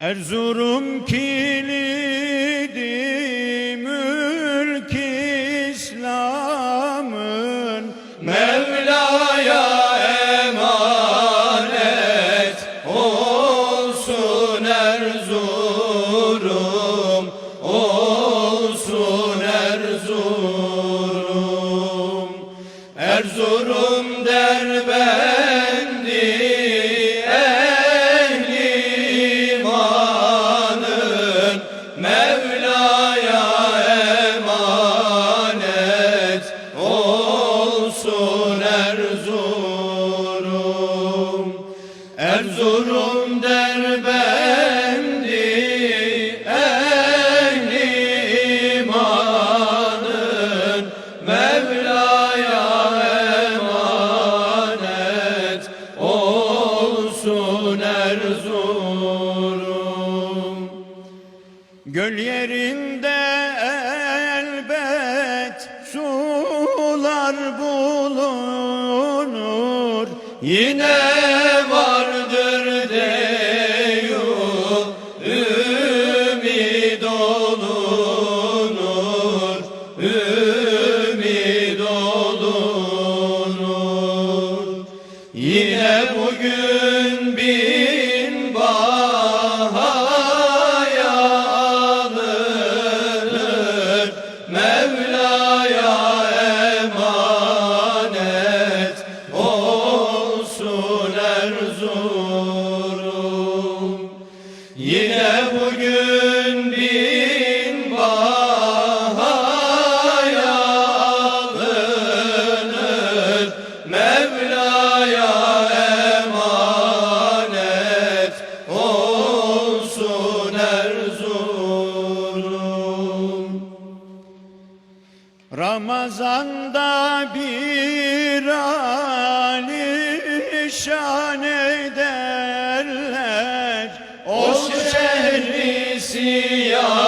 Erzurum kilidi mülk İslam'ın Mevla'ya emanet olsun Erzurum, olsun Erzurum. Erzurum derbendi Erzurum derbendi ehli imanın Mevla'ya emanet olsun Erzurum Göl yerinde elbet sular bulunur Yine vardır olunur ümid olunur. Yine bugün bin bahaya alınır. Mevla'ya emanet olsun Erzurum Ramazanda bir alişan ederler. O şehri siyamı